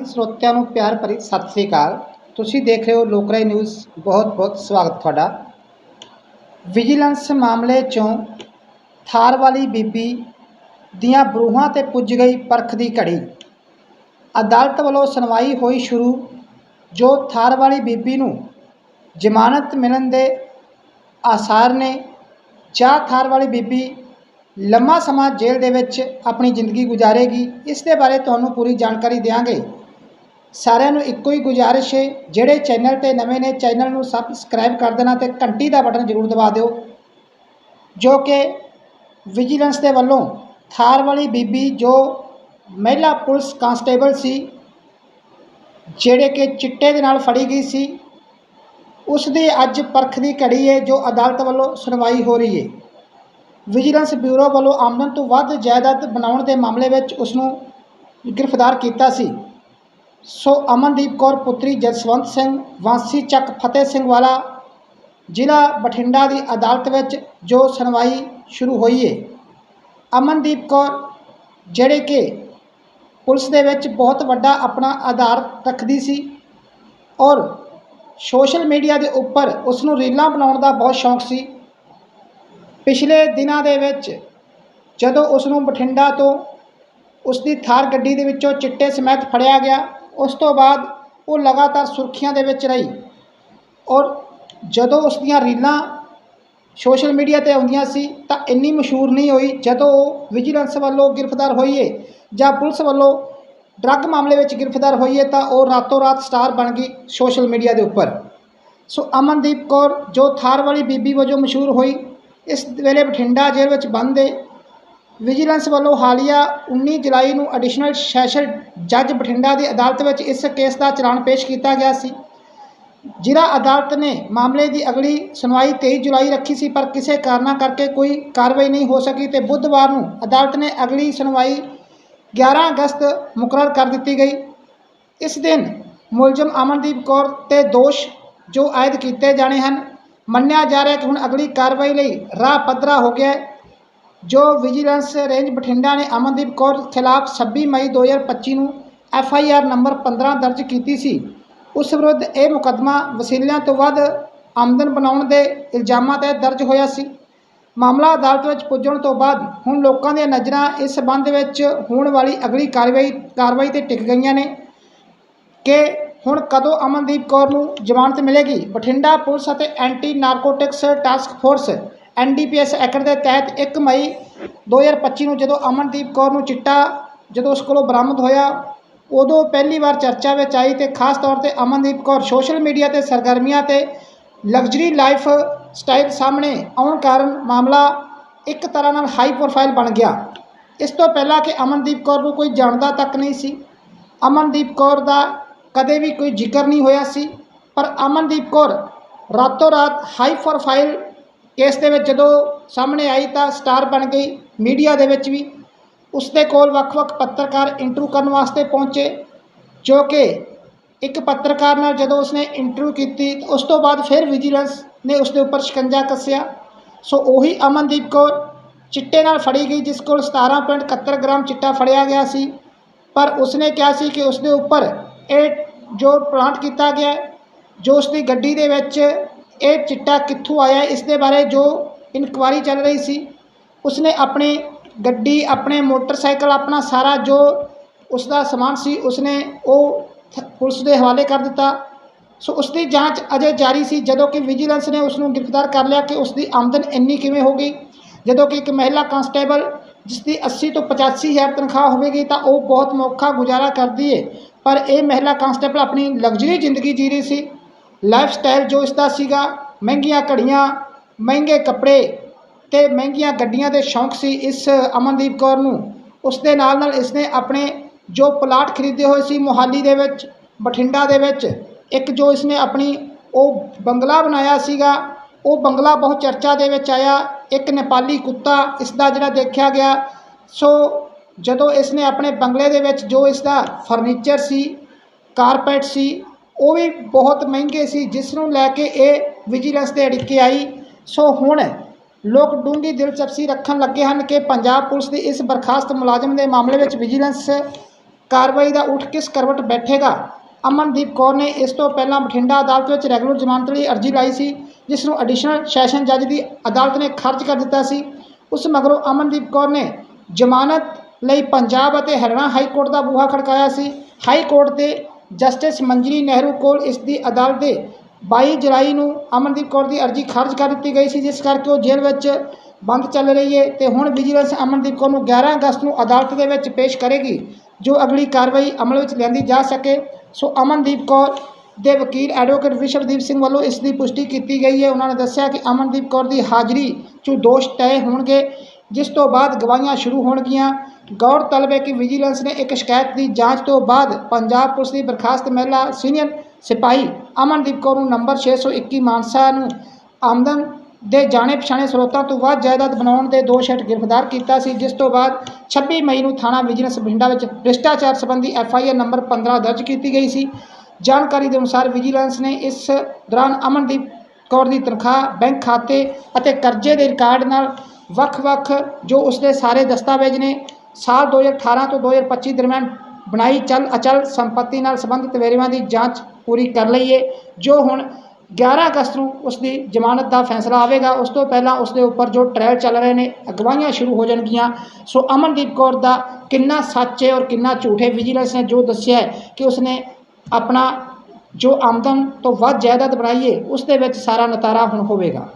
ਸਾਰੇ ਸਰੋਤਿਆਂ ਨੂੰ ਪਿਆਰ ਭਰੀ ਸਤਿ ਸ੍ਰੀ ਅਕਾਲ। ਤੁਸੀਂ ਦੇਖ ਰਹੇ ਹੋ ਲੋਕਰਾਈ ਨਿਊਜ਼। ਬਹੁਤ ਬਹੁਤ ਸਵਾਗਤ ਤੁਹਾਡਾ। ਵਿਜੀਲੈਂਸ ਮਾਮਲੇ 'ਚੋਂ ਥਾਰ ਵਾਲੀ ਬੀਬੀ ਦੀਆਂ ਬਰੂਹਾਂ ਤੇ ਪੁੱਜ ਗਈ ਪਰਖ ਦੀ ਘੜੀ। ਅਦਾਲਤ ਵੱਲੋਂ ਸੁਣਵਾਈ ਹੋਈ ਸ਼ੁਰੂ, ਜੋ ਥਾਰ ਵਾਲੀ ਬੀਬੀ ਨੂੰ ਜ਼ਮਾਨਤ ਮਿਲਣ ਦੇ ਆਸਾਰ ਨੇ, ਜਾਂ ਥਾਰ ਵਾਲੀ ਬੀਬੀ ਲੰਮਾ ਸਮਾਂ ਜੇਲ੍ਹ ਦੇ ਵਿੱਚ ਆਪਣੀ ਜ਼ਿੰਦਗੀ ਗੁਜ਼ਾਰੇਗੀ, ਇਸ ਦੇ ਬਾਰੇ ਤੁਹਾਨੂੰ ਪੂਰੀ ਜਾਣਕਾਰੀ ਦਿਆਂਗੇ। ਸਾਰਿਆਂ ਨੂੰ ਇੱਕੋ ਹੀ ਗੁਜ਼ਾਰਿਸ਼ ਹੈ, ਜਿਹੜੇ ਚੈਨਲ ਤੇ ਨਵੇਂ ਨੇ ਚੈਨਲ ਨੂੰ ਸਬਸਕ੍ਰਾਈਬ ਕਰ ਦੇਣਾ ਤੇ ਘੰਟੀ ਦਾ ਬਟਨ ਜ਼ਰੂਰ ਦਬਾ ਦਿਓ, ਜੋ ਕਿ ਵਿਜੀਲੈਂਸ ਦੇ ਵੱਲੋਂ ਥਾਰ ਵਾਲੀ ਬੀਬੀ ਜੋ ਮਹਿਲਾ ਪੁਲਿਸ ਕਾਂਸਟੇਬਲ ਸੀ, ਜਿਹੜੇ ਕਿ ਚਿੱਟੇ ਦੇ ਨਾਲ ਫੜੀ ਗਈ ਸੀ ਉਸ ਦੀ ਅੱਜ ਪਰਖ ਦੀ ਘੜੀ ਹੈ, ਜੋ ਅਦਾਲਤ ਵੱਲੋਂ ਸੁਣਵਾਈ ਹੋ ਰਹੀ ਹੈ। ਵਿਜੀਲੈਂਸ ਬਿਊਰੋ ਵੱਲੋਂ ਆਮਦਨ ਤੋਂ ਵੱਧ ਜਾਇਦਾਦ ਬਣਾਉਣ ਦੇ ਮਾਮਲੇ ਵਿੱਚ ਉਸ ਨੂੰ ਗ੍ਰਿਫਤਾਰ ਕੀਤਾ ਸੀ। ਸੋ ਅਮਨਦੀਪ ਕੌਰ ਪੁੱਤਰੀ ਜਸਵੰਤ ਸਿੰਘ, ਵਾਂਸੀ ਚੱਕ ਫਤਿਹ ਸਿੰਘ ਵਾਲਾ, ਜ਼ਿਲ੍ਹਾ ਬਠਿੰਡਾ ਦੀ ਅਦਾਲਤ ਵਿੱਚ ਜੋ ਸੁਣਵਾਈ ਸ਼ੁਰੂ ਹੋਈ ਹੈ ਅਮਨਦੀਪ ਕੌਰ, ਜਿਹੜੇ ਕਿ ਪੁਲਿਸ ਦੇ ਵਿੱਚ ਬਹੁਤ ਵੱਡਾ ਆਪਣਾ ਆਧਾਰ ਰੱਖਦੀ ਸੀ ਔਰ ਸੋਸ਼ਲ ਮੀਡੀਆ ਦੇ ਉੱਪਰ ਉਸ ਨੂੰ ਰੀਲਾਂ ਬਣਾਉਣ ਦਾ ਬਹੁਤ ਸ਼ੌਂਕ ਸੀ। ਪਿਛਲੇ ਦਿਨਾਂ ਦੇ ਵਿੱਚ ਜਦੋਂ ਉਸ ਨੂੰ ਬਠਿੰਡਾ ਤੋਂ ਉਸ ਦੀ ਥਾਰ ਗੱਡੀ ਦੇ ਵਿੱਚੋਂ ਚਿੱਟੇ ਸਮੇਤ ਫੜਿਆ ਗਿਆ ਉਸ ਤੋਂ ਬਾਅਦ ਉਹ ਲਗਾਤਾਰ ਸੁਰਖੀਆਂ ਦੇ ਵਿੱਚ ਰਹੀ ਔਰ ਜਦੋਂ ਉਸ ਦੀਆਂ ਰੀਲਾਂ ਸੋਸ਼ਲ ਮੀਡੀਆ ਤੇ ਆਉਂਦੀਆਂ ਸੀ ਤਾਂ ਇੰਨੀ ਮਸ਼ਹੂਰ ਨਹੀਂ ਹੋਈ ਜਦੋਂ ਉਹ ਵਿਜੀਲੈਂਸ ਵੱਲੋਂ ਗ੍ਰਿਫਤਾਰ ਹੋਈਏ ਜਾਂ ਪੁਲਿਸ ਵੱਲੋਂ ਡਰੱਗ ਮਾਮਲੇ ਵਿੱਚ ਗ੍ਰਿਫਤਾਰ ਹੋਈਏ ਤਾਂ ਉਹ ਰਾਤੋਂ ਰਾਤ ਸਟਾਰ ਬਣ ਗਈ ਸੋਸ਼ਲ ਮੀਡੀਆ ਦੇ ਉੱਪਰ। ਸੋ ਅਮਨਦੀਪ ਕੌਰ ਜੋ ਥਾਰ ਵਾਲੀ ਬੀਬੀ ਵਜੋਂ ਮਸ਼ਹੂਰ ਹੋਈ, ਇਸ ਵੇਲੇ ਬਠਿੰਡਾ ਜੇਲ੍ਹ ਵਿੱਚ ਬੰਦ ਹੈ ਵਿਜੀਲੈਂਸ ਵੱਲੋਂ ਹਾਲੀਆ 19 ਜੁਲਾਈ ਨੂੰ ਐਡੀਸ਼ਨਲ ਸੈਸ਼ਨ ਜੱਜ ਬਠਿੰਡਾ ਦੀ ਅਦਾਲਤ ਵਿੱਚ ਇਸ ਕੇਸ ਦਾ ਚਲਾਨ ਪੇਸ਼ ਕੀਤਾ ਗਿਆ ਸੀ। ਜ਼ਿਲ੍ਹਾ ਅਦਾਲਤ ਨੇ ਮਾਮਲੇ ਦੀ ਅਗਲੀ ਸੁਣਵਾਈ 23 ਜੁਲਾਈ ਰੱਖੀ ਸੀ, ਪਰ ਕਿਸੇ ਕਾਰਨਾਂ ਕਰਕੇ ਕੋਈ ਕਾਰਵਾਈ ਨਹੀਂ ਹੋ ਸਕੀ ਤੇ ਬੁੱਧਵਾਰ ਨੂੰ ਅਦਾਲਤ ਨੇ ਅਗਲੀ ਸੁਣਵਾਈ 11 ਅਗਸਤ ਮੁਕਰਰ ਕਰ ਦਿੱਤੀ ਗਈ। ਇਸ ਦਿਨ ਮੁਲਜ਼ਮ ਅਮਨਦੀਪ ਕੌਰ ਤੇ ਦੋਸ਼ ਜੋ ਆਇਦ ਕੀਤੇ ਜਾਣੇ ਹਨ, ਮੰਨਿਆ ਜਾ ਰਿਹਾ ਕਿ ਹੁਣ ਅਗਲੀ ਕਾਰਵਾਈ ਲਈ ਰਾਹ ਪੱਧਰਾ ਹੋ ਗਿਆ ਹੈ। ਜੋ ਵਿਜੀਲੈਂਸ ਰੇਂਜ ਬਠਿੰਡਾ ਨੇ ਅਮਨਦੀਪ ਕੌਰ ਖਿਲਾਫ 26 ਮਈ 2025 ਨੂੰ ਐਫ ਆਈ ਆਰ ਨੰਬਰ 15 ਦਰਜ ਕੀਤੀ ਸੀ। ਉਸ ਵਿਰੁੱਧ ਇਹ ਮੁਕੱਦਮਾ ਵਸੀਲਿਆਂ ਤੋਂ ਵੱਧ ਆਮਦਨ ਬਣਾਉਣ ਦੇ ਇਲਜ਼ਾਮਾਂ ਤਹਿਤ ਦਰਜ ਹੋਇਆ ਸੀ। ਮਾਮਲਾ ਅਦਾਲਤ ਵਿੱਚ ਪੁੱਜਣ ਤੋਂ ਬਾਅਦ ਹੁਣ ਲੋਕਾਂ ਦੀਆਂ ਨਜ਼ਰਾਂ ਇਸ ਸਬੰਧ ਵਿੱਚ ਹੋਣ ਵਾਲੀ ਅਗਲੀ ਕਾਰਵਾਈ ਕਾਰਵਾਈ ਤੇ ਟਿਕ ਗਈਆਂ ਨੇ ਕਿ ਹੁਣ ਕਦੋਂ ਅਮਨਦੀਪ ਕੌਰ ਨੂੰ ਜ਼ਮਾਨਤ ਮਿਲੇਗੀ। ਬਠਿੰਡਾ ਪੁਲਿਸ ਅਤੇ anti narcotics task force NDPS act ਦੇ ਤਹਿਤ 1 ਮਈ 2025 ਨੂੰ ਜਦੋਂ ਅਮਨਦੀਪ ਕੌਰ ਨੂੰ ਚਿੱਟਾ ਜਦੋਂ ਉਸ ਕੋਲੋਂ ਬਰਾਮਦ ਹੋਇਆ, ਉਦੋਂ ਪਹਿਲੀ ਵਾਰ ਚਰਚਾ ਵਿੱਚ ਆਈ ਤੇ ਖਾਸ ਤੌਰ ਤੇ ਅਮਨਦੀਪ ਕੌਰ ਸੋਸ਼ਲ ਮੀਡੀਆ ਤੇ ਸਰਗਰਮੀਆਂ ਤੇ ਲਗਜ਼ਰੀ ਲਾਈਫ ਸਟਾਈਲ ਸਾਹਮਣੇ ਆਉਣ ਕਾਰਨ ਮਾਮਲਾ ਇੱਕ ਤਰ੍ਹਾਂ ਨਾਲ ਹਾਈ ਪ੍ਰੋਫਾਈਲ ਬਣ ਗਿਆ। ਇਸ ਤੋਂ ਪਹਿਲਾਂ ਕਿ ਅਮਨਦੀਪ ਕੌਰ ਨੂੰ ਕੋਈ ਜਾਣਦਾ ਤੱਕ ਨਹੀਂ ਸੀ। ਅਮਨਦੀਪ ਕੌਰ ਦਾ ਕਦੇ ਵੀ ਕੋਈ ਜ਼ਿਕਰ ਨਹੀਂ ਹੋਇਆ ਸੀ, ਪਰ ਅਮਨਦੀਪ ਕੌਰ ਰਾਤੋਂ ਰਾਤ ਹਾਈ ਪ੍ਰੋਫਾਈਲ ਕੇਸ ਦੇ ਵਿੱਚ ਜਦੋਂ ਸਾਹਮਣੇ ਆਈ ਤਾਂ ਸਟਾਰ ਬਣ ਗਈ, ਮੀਡੀਆ ਦੇ ਵਿੱਚ ਵੀ। ਉਸ ਦੇ ਕੋਲ ਵੱਖ-ਵੱਖ ਪੱਤਰਕਾਰ ਇੰਟਰਵਿਊ ਕਰਨ ਵਾਸਤੇ ਪਹੁੰਚੇ, ਜੋ ਕਿ ਇੱਕ ਪੱਤਰਕਾਰ ਨਾਲ ਜਦੋਂ ਉਸਨੇ ਇੰਟਰਵਿਊ ਕੀਤੀ, ਤਾਂ ਉਸ ਤੋਂ ਬਾਅਦ ਫਿਰ ਵਿਜੀਲੈਂਸ ਨੇ ਉਸ ਦੇ ਉੱਪਰ ਸ਼ਿਕੰਜਾ ਕੱਸਿਆ। ਸੋ ਉਹੀ ਅਮਨਦੀਪ ਕੌਰ ਚਿੱਟੇ ਨਾਲ ਫੜੀ ਗਈ, ਜਿਸ ਕੋਲ 17.71 ਗ੍ਰਾਮ ਚਿੱਟਾ ਫੜਿਆ ਗਿਆ ਸੀ। ਪਰ ਉਸਨੇ ਕਿਹਾ ਸੀ ਕਿ ਉਸ ਦੇ ਉੱਪਰ ਇਹ ਜੋ ਪਲਾਂਟ ਕੀਤਾ ਗਿਆ, ਜੋ ਉਸ ਦੀ ਗੱਡੀ ਦੇ ਵਿੱਚ ਇਹ ਚਿੱਟਾ ਕਿੱਥੋਂ ਆਇਆ, ਇਸ ਦੇ ਬਾਰੇ ਜੋ ਇਨਕੁਆਰੀ ਚੱਲ ਰਹੀ ਸੀ, ਉਸਨੇ ਆਪਣੀ ਗੱਡੀ, ਆਪਣੇ ਮੋਟਰਸਾਈਕਲ, ਆਪਣਾ ਸਾਰਾ ਜੋ ਉਸ ਦਾ ਸਮਾਨ ਸੀ, ਉਸਨੇ ਉਹ ਪੁਲਿਸ ਦੇ ਹਵਾਲੇ ਕਰ ਦਿੱਤਾ। ਸੋ ਉਸ ਦੀ ਜਾਂਚ ਅਜੇ ਜਾਰੀ ਸੀ, ਜਦੋਂ ਕਿ ਵਿਜੀਲੈਂਸ ਨੇ ਉਸ ਨੂੰ ਗ੍ਰਿਫਤਾਰ ਕਰ ਲਿਆ ਕਿ ਉਸ ਦੀ ਆਮਦਨ ਇੰਨੀ ਕਿਵੇਂ ਹੋ ਗਈ। ਜਦੋਂ ਕਿ ਇੱਕ ਮਹਿਲਾ ਕਾਂਸਟੇਬਲ ਜਿਸ ਦੀ 80 ਤੋਂ 85 ਹਜ਼ਾਰ ਤਨਖਾਹ ਹੋਵੇਗੀ, ਤਾਂ ਉਹ ਬਹੁਤ ਮੌਖਾ ਗੁਜ਼ਾਰਾ ਕਰਦੀ ਹੈ ਪਰ ਇਹ ਮਹਿਲਾ ਕਾਂਸਟੇਬਲ ਆਪਣੀ ਲਗਜ਼ਰੀ ਜ਼ਿੰਦਗੀ ਜੀ ਰਹੀ ਸੀ। ਲਾਈਫ ਸਟਾਈਲ ਜੋ ਇਸ ਦਾ ਸੀਗਾ, ਮਹਿੰਗੀਆਂ ਘੜੀਆਂ, ਮਹਿੰਗੇ ਕੱਪੜੇ ਤੇ ਮਹਿੰਗੀਆਂ ਗੱਡੀਆਂ ਦੇ ਸ਼ੌਂਕ ਸੀ ਇਸ ਅਮਨਦੀਪ ਕੌਰ ਨੂੰ ਉਸ ਦੇ ਨਾਲ ਨਾਲ ਇਸਨੇ ਆਪਣੇ ਜੋ ਪਲਾਟ ਖਰੀਦੇ ਹੋਏ ਸੀ ਮੋਹਾਲੀ ਦੇ ਵਿੱਚ, ਬਠਿੰਡਾ ਦੇ ਵਿੱਚ, ਇੱਕ ਜੋ ਇਸਨੇ ਆਪਣੀ ਉਹ ਬੰਗਲਾ ਬਣਾਇਆ ਸੀਗਾ, ਉਹ ਬੰਗਲਾ ਬਹੁਤ ਚਰਚਾ ਦੇ ਵਿੱਚ ਆਇਆ, ਇੱਕ ਨੇਪਾਲੀ ਕੁੱਤਾ ਇਸ ਦਾ ਜਿਹੜਾ ਦੇਖਿਆ ਗਿਆ, ਸੋ ਜਦੋਂ ਇਸਨੇ ਆਪਣੇ ਬੰਗਲੇ ਦੇ ਵਿੱਚ ਜੋ ਇਸ ਦਾ ਫਰਨੀਚਰ ਸੀ ਕਾਰਪੈਟ ਸੀ ਉਹ ਵੀ ਬਹੁਤ ਮਹਿੰਗੇ ਸੀ ਜਿਸ ਨੂੰ ਲੈ ਕੇ ਇਹ ਵਿਜੀਲੈਂਸ ਦੇ ਅੜਿੱਕੇ ਆਈ। ਸੋ ਹੁਣ ਲੋਕ ਡੂੰਘੀ ਦਿਲਚਸਪੀ ਰੱਖਣ ਲੱਗੇ ਹਨ ਕਿ ਪੰਜਾਬ ਪੁਲਿਸ ਦੀ ਇਸ ਬਰਖਾਸਤ ਮੁਲਾਜ਼ਮ ਦੇ ਮਾਮਲੇ ਵਿੱਚ ਵਿਜੀਲੈਂਸ ਕਾਰਵਾਈ ਦਾ ਊਠ ਕਿਸ ਕਰਵਟ ਬੈਠੇਗਾ? ਅਮਨਦੀਪ ਕੌਰ ਨੇ ਇਸ ਤੋਂ ਪਹਿਲਾਂ ਬਠਿੰਡਾ ਅਦਾਲਤ ਵਿੱਚ ਰੈਗੂਲਰ ਜ਼ਮਾਨਤ ਲਈ ਅਰਜ਼ੀ ਲਾਈ ਸੀ ਜਿਸ ਨੂੰ ਐਡੀਸ਼ਨਲ ਸੈਸ਼ਨ ਜੱਜ ਦੀ ਅਦਾਲਤ ਨੇ ਖਾਰਜ ਕਰ ਦਿੱਤਾ ਸੀ। ਉਸ ਮਗਰੋਂ ਅਮਨਦੀਪ ਕੌਰ ਨੇ ਜ਼ਮਾਨਤ ਲਈ ਪੰਜਾਬ ਅਤੇ ਹਰਿਆਣਾ ਹਾਈ ਕੋਰਟ ਦਾ ਬੂਹਾ ਖੜਕਾਇਆ ਸੀ। ਹਾਈ ਕੋਰਟ ਦੇ ਜਸਟਿਸ ਮੰਜਰੀ ਨਹਿਰੂ ਕੋਲ ਇਸ ਦੀ ਅਦਾਲਤ ਦੇ 22 ਜੁਲਾਈ ਨੂੰ ਅਮਨਦੀਪ ਕੌਰ ਦੀ ਅਰਜ਼ੀ ਖਾਰਜ ਕਰ ਦਿੱਤੀ ਗਈ ਸੀ, ਜਿਸ ਕਰਕੇ ਉਹ ਜੇਲ੍ਹ ਵਿੱਚ ਬੰਦ ਚੱਲ ਰਹੀ ਹੈ ਤੇ ਹੁਣ ਵਿਜੀਲੈਂਸ ਅਮਨਦੀਪ ਕੌਰ ਨੂੰ 11 ਅਗਸਤ ਨੂੰ ਅਦਾਲਤ ਦੇ ਵਿੱਚ ਪੇਸ਼ ਕਰੇਗੀ, ਜੋ ਅਗਲੀ ਕਾਰਵਾਈ ਅਮਲ ਵਿੱਚ ਲਿਆਂਦੀ ਜਾ ਸਕੇ। ਸੋ ਅਮਨਦੀਪ ਕੌਰ ਦੇ ਵਕੀਲ ਐਡਵੋਕੇਟ ਵਿਸ਼ਵਦੀਪ ਸਿੰਘ ਵੱਲੋਂ ਇਸ ਦੀ ਪੁਸ਼ਟੀ ਕੀਤੀ ਗਈ ਹੈ। ਉਹਨਾਂ ਨੇ ਦੱਸਿਆ ਕਿ ਅਮਨਦੀਪ ਕੌਰ ਦੀ ਹਾਜ਼ਰੀ 'ਚ ਦੋਸ਼ ਤੈਅ ਹੋਣਗੇ, ਜਿਸ ਤੋਂ ਬਾਅਦ ਗਵਾਹੀਆਂ ਸ਼ੁਰੂ ਹੋਣਗੀਆਂ। ਗੌਰਤਲਬ ਹੈ ਕਿ ਵਿਜੀਲੈਂਸ ਨੇ ਇੱਕ ਸ਼ਿਕਾਇਤ ਦੀ ਜਾਂਚ ਤੋਂ ਬਾਅਦ ਪੰਜਾਬ ਪੁਲਿਸ ਦੀ ਬਰਖਾਸਤ ਮਹਿਲਾ ਸੀਨੀਅਰ ਸਿਪਾਹੀ ਅਮਨਦੀਪ ਕੌਰ ਨੂੰ ਨੰਬਰ 621 ਮਾਨਸਾ ਨੂੰ ਆਮਦਨ ਦੇ ਜਾਣੇ ਪਛਾਣੇ ਸਰੋਤਾਂ ਤੋਂ ਵੱਧ ਜਾਇਦਾਦ ਬਣਾਉਣ ਦੇ ਦੋਸ਼ ਹੇਠ ਗ੍ਰਿਫਤਾਰ ਕੀਤਾ ਸੀ, ਜਿਸ ਤੋਂ ਬਾਅਦ 26 ਮਈ ਨੂੰ ਥਾਣਾ ਵਿਜੀਲੈਂਸ ਬਠਿੰਡਾ ਵਿੱਚ ਭ੍ਰਿਸ਼ਟਾਚਾਰ ਸੰਬੰਧੀ ਐਫ ਆਈ ਆਰ ਨੰਬਰ 15 ਦਰਜ ਕੀਤੀ ਗਈ ਸੀ। ਜਾਣਕਾਰੀ ਦੇ ਅਨੁਸਾਰ ਵਿਜੀਲੈਂਸ ਨੇ ਇਸ ਦੌਰਾਨ ਅਮਨਦੀਪ ਕੌਰ ਦੀ ਤਨਖਾਹ, ਬੈਂਕ ਖਾਤੇ ਅਤੇ ਕਰਜ਼ੇ ਦੇ ਰਿਕਾਰਡ ਨਾਲ ਵੱਖ-ਵੱਖ ਜੋ ਉਸਦੇ ਸਾਰੇ ਦਸਤਾਵੇਜ਼ ਨੇ ਸਾਲ 2018 ਤੋਂ 2025 ਦਰਮਿਆਨ ਬਣਾਈ ਚੱਲ ਅਚਲ ਸੰਪਤੀ ਨਾਲ ਸੰਬੰਧਿਤ ਵੇਰਵਿਆਂ ਦੀ ਜਾਂਚ ਪੂਰੀ ਕਰ ਲਈ ਹੈ ਜੋ ਹੁਣ 11 ਅਗਸਤ ਨੂੰ ਉਸ ਦੀ ਜ਼ਮਾਨਤ ਦਾ ਫੈਸਲਾ ਆਵੇਗਾ। ਉਸ ਤੋਂ ਪਹਿਲਾਂ ਉਸ ਦੇ ਉੱਪਰ ਜੋ ਟ੍ਰਾਇਲ ਚੱਲ ਰਹੇ ਨੇ, ਅਗਵਾਈਆਂ ਸ਼ੁਰੂ ਹੋ ਜਾਣਗੀਆਂ। ਸੋ ਅਮਨਦੀਪ ਕੌਰ ਦਾ ਕਿੰਨਾ ਸੱਚ ਹੈ ਔਰ ਕਿੰਨਾ ਝੂਠ ਹੈ ਵਿਜੀਲੈਂਸ ਨੇ ਜੋ ਦੱਸਿਆ ਕਿ ਉਸਨੇ ਆਪਣਾ ਜੋ ਆਮਦਨ ਤੋਂ ਵੱਧ ਜਾਇਦਾਦ ਬਣਾਈਏ ਉਸ ਦੇ ਵਿੱਚ ਸਾਰਾ ਨਤਾਰਾ ਹੁਣ ਹੋਵੇਗਾ।